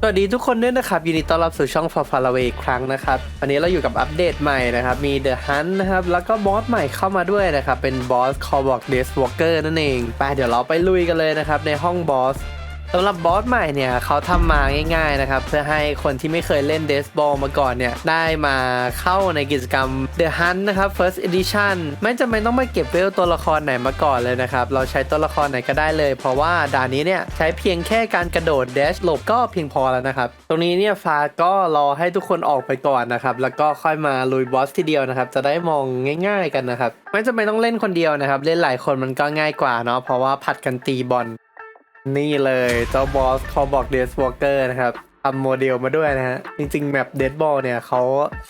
สวัสดีทุกคนด้วยนะครับยินดีต้อนรับสู่ช่อง f a r f a r Away อีกครั้งนะครับวันนี้เราอยู่กับอัปเดตใหม่นะครับมี The Hunt นะครับแล้วก็บอสใหม่เข้ามาด้วยนะครับเป็นบอส c a l l b o x Death Walker นั่นเองไปเดี๋ยวเราไปลุยกันเลยนะครับในห้องบอสำหรับบอสใหม่เนี่ยเขาทำมาง่ายๆนะครับ เพื่อให้คนที่ไม่เคยเล่น Death Ball มาก่อนเนี่ย ได้มาเข้าในกิจกรรม The Hunt นะครับ First Edition ไม่จำเป็นต้องไปเก็บเวลตัวละครไหนมาก่อนเลยนะครับ เราใช้ตัวละครไหนก็ได้เลย เพราะว่าด่านนี้เนี่ย ใช้เพียงแค่การกระโดด dash หลบก็เพียงพอแล้วนะครับ ตรงนี้เนี่ยฟ้าก็รอให้ทุกคนออกไปก่อนนะครับ แล้วก็ค่อยมาลุยบอสทีเดียวนะครับจะได้มองง่าย ๆกันนะครับไม่จำเป็นต้องเล่นคนเดียวนะครับเล่นหลายคนมันก็ง่ายกว่าเนาะเพราะว่าผัดกันตีบอล นี่เลยเจ้าบอสเขาบอกเดสวอ l เกอร์นะครับทำโมเดลมาด้วยนะฮะ จริงๆ แมปเดดบอลเนี่ยเขา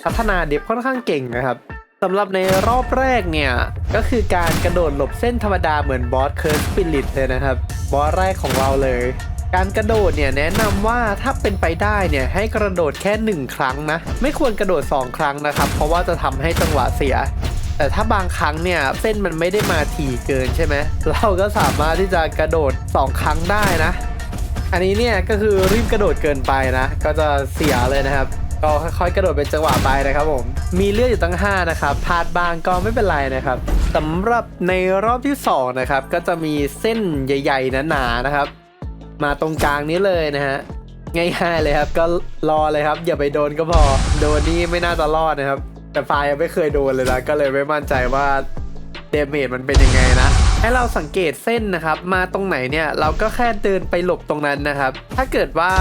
พัฒนาเดฟค่อนข้างเก่งนะครับสำหรับในรอบแรกเนี่ย ก็คือการกระโดดหลบเส้นธรรมดาเหมือนบอสเคิร์สปิริตเลยนะครับ บอสแรกของเราเลย การกระโดดเนี่ยแนะนำว่าถ้าเป็นไปได้เนี่ยให้กระโดดแค่ 1 ครั้งนะ ไม่ควรกระโดด 2 ครั้งนะครับ เพราะว่าจะทำให้จังหวะเสีย แต่ถ้าบางครั้งเนี่ยเส้นมันไม่ได้มาถี่เกินใช่ไหมเราก็สามารถที่จะกระโดด 2 ครั้งได้นะ อันนี้เนี่ยก็คือรีบกระโดดเกินไปนะ ก็จะเสียเลยนะครับก็ค่อยๆกระโดดเป็นจังหวะไปนะครับผมมีเลือดอยู่ตั้ง 5 นะครับพลาดบางก็ไม่เป็นไรนะครับสำหรับในรอบที่2นะครับก็จะมีเส้นใหญ่ๆหนาๆนะครับ มาตรงกลางนี้เลยนะฮะง่ายๆเลยครับก็รอเลยครับ อย่าไปโดนก็พอโดนนี่ไม่น่าจะรอดนะครับ แต่ไฟล์ยังไม่เคยโดนเลยนะก็เลยไม่มั่นใจว่าเดเมจมันเป็นยังไงนะ ให้เราสังเกตเส้นนะครับ มาตรงไหนเนี่ยเราก็แค่เดินไปหลบตรงนั้นนะครับ ถ้าเกิดว่า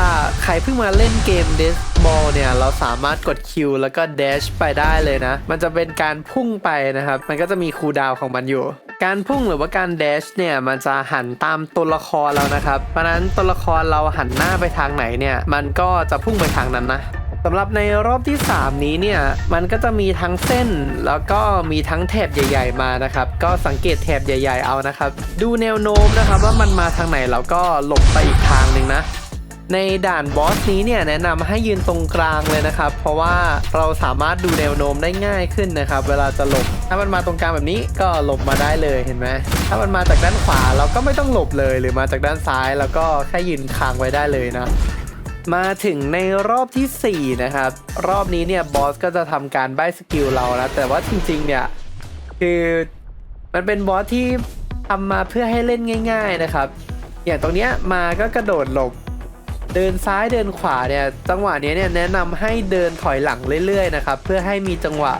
ใครเพิ่งมาเล่นเกม d e s b a l l เนี่ยเราสามารถกด Q แล้วก็ dash ไปได้เลยนะ มันจะเป็นการพุ่งไปนะครับ มันก็จะมีคูลดาวของมันอยู่การพุ่งหรือว่าการ dash เนี่ยมันจะหันตามตัวละครเรานะครับ เพราะนั้นตัวละครเราหันหน้าไปทางไหนเนี่ยมันก็จะพุ่งไปทางนั้นนะ สำหรับในรอบที่ 3 นี้เนี่ย มันก็จะมีทั้งเส้น แล้วก็มีทั้งแถบใหญ่ ๆ มานะครับ ก็สังเกตแถบใหญ่ ๆ เอานะครับ ดูแนวโน้มนะครับว่ามันมาทางไหนเราก็หลบไปอีกทางหนึ่งนะ ในด่านบอสนี้เนี่ยแนะนำให้ยืนตรงกลางเลยนะครับ เพราะว่าเราสามารถดูแนวโน้มได้ง่ายขึ้นนะครับ เวลาจะหลบ ถ้ามันมาตรงกลางแบบนี้ก็หลบมาได้เลยเห็นไหม ถ้ามันมาจากด้านขวาเราก็ไม่ต้องหลบเลย หรือมาจากด้านซ้ายเราก็แค่ยืนค้างไว้ได้เลยนะ มาถึงในรอบทีสี่ 4 นะครับ รอบนี้เนี่ยบอสก็จะทำการใบสกิลเรานะแต่ว่าจริงๆ เนี่ยคือมันเป็นบอสที่ทำมาเพื่อให้เล่นง่าย ๆนะครับ อย่างตรงเนี้ยมาก็กระโดดหลบเดินซ้ายเดินขวาเนี่ยจังหวะเนี้ยเนี่ยแนะนำให้เดินถอยหลังเรื่อยๆนะครับเพื่อให้มีจังหวะ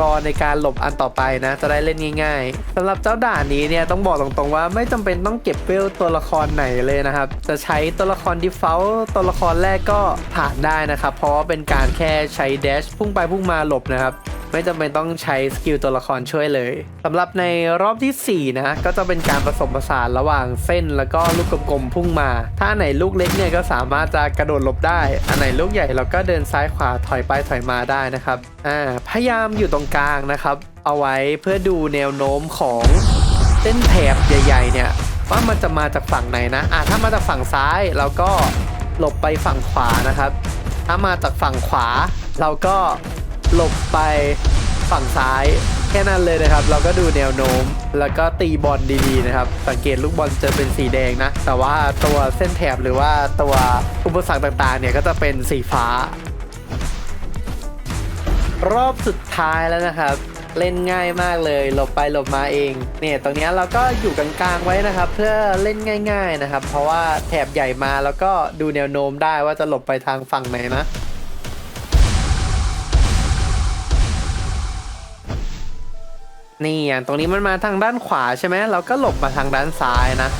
รอในการหลบอันต่อไปนะ จะได้เล่นง่ายๆสำหรับเจ้าด่านนี้เนี่ยต้องบอกตรงๆว่าไม่จำเป็นต้องเก็บเวลตัวละครไหนเลยนะครับ จะใช้ตัวละครดิฟ a u l t ตัวละครแรกก็ผ่านได้นะครับ เพราะเป็นการแค่ใช้เดชพุ่งไปพุ่งมาหลบนะครับ ไม่จำเป็นต้องใช้สกิลตัวละครช่วยเลยสำหรับในรอบทีสี่ 4 นะ ก็จะเป็นการผสมผสานระหว่างเส้นแล้วก็ลูกกลมๆพุ่งมา ถ้าไหนลูกเล็กเนี่ยก็สามารถจะกระโดดหลบได้ อันไหนลูกใหญ่เราก็เดินซ้ายขวาถอยไปถอยมาได้นะครับอ่าพยายามอยู่ตรงกลางนะครับ เอาไว้เพื่อดูแนวโน้มของเส้นแถบใหญ่ ๆ เนี่ยว่ามันจะมาจากฝั่งไหนนะอ่าถ้ามาจากฝั่งซ้ายเราก็หลบไปฝั่งขวานะครับ ถ้ามาจากฝั่งขวา เราก็ หลบไปฝั่งซ้ายแค่นั้นเลยนะครับ เราก็ดูแนวโน้มแล้วก็ตีบอลดีๆนะครับ สังเกตลูกบอลจะเป็นสีแดงนะ แต่ว่าตัวเส้นแถบหรือว่าตัวอุปสรรคต่างๆเนี่ยก็จะเป็นสีฟ้า รอบสุดท้ายแล้วนะครับ เล่นง่ายมากเลยหลบไปหลบมาเองเนี่ยตรงนี้เราก็อยู่กลางๆไว้นะครับ เพื่อเล่นง่าย ๆนะครับ เพราะว่าแถบใหญ่มาแล้วก็ดูแนวโน้มได้ว่าจะหลบไปทางฝั่งไหนนะ นี่อย่างตรงนี้มันมาทางด้านขวาใช่ไหมเราก็หลบมาทางด้านซ้ายนะ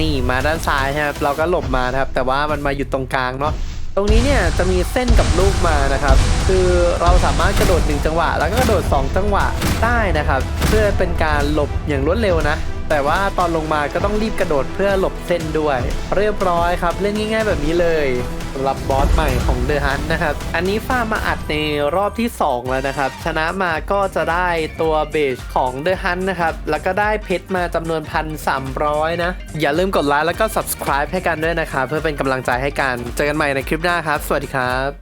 นี่มาด้านซ้ายครับ เราก็หลบมาครับ แต่ว่ามันมาอยู่ตรงกลางเนาะ ตรงนี้เนี่ยจะมีเส้นกับลูกมานะครับ คือเราสามารถกระโดดหนึ่งจังหวะ แล้วก็กระโดดสองจังหวะได้นะครับ เพื่อเป็นการหลบอย่างรวดเร็วนะ แต่ว่าตอนลงมาก็ต้องรีบกระโดดเพื่อหลบเส้นด้วย เรียบร้อยครับ เล่นง่ายๆแบบนี้เลยสำหรับบอสใหม่ของเดอะฮันนะครับ อันนี้ฟามมาอัดในรอบที่ 2 แล้วนะครับ ชนะมาก็จะได้ตัวเบสของเดอะฮันนะครับ แล้วก็ได้เพชรมาจำนวนพันสามร้อยนะ อย่าลืมกดไลค์แล้วก็ subscribe ให้กันด้วยนะครับ เพื่อเป็นกำลังใจให้กัน เจอกันใหม่ในคลิปหน้าครับ สวัสดีครับ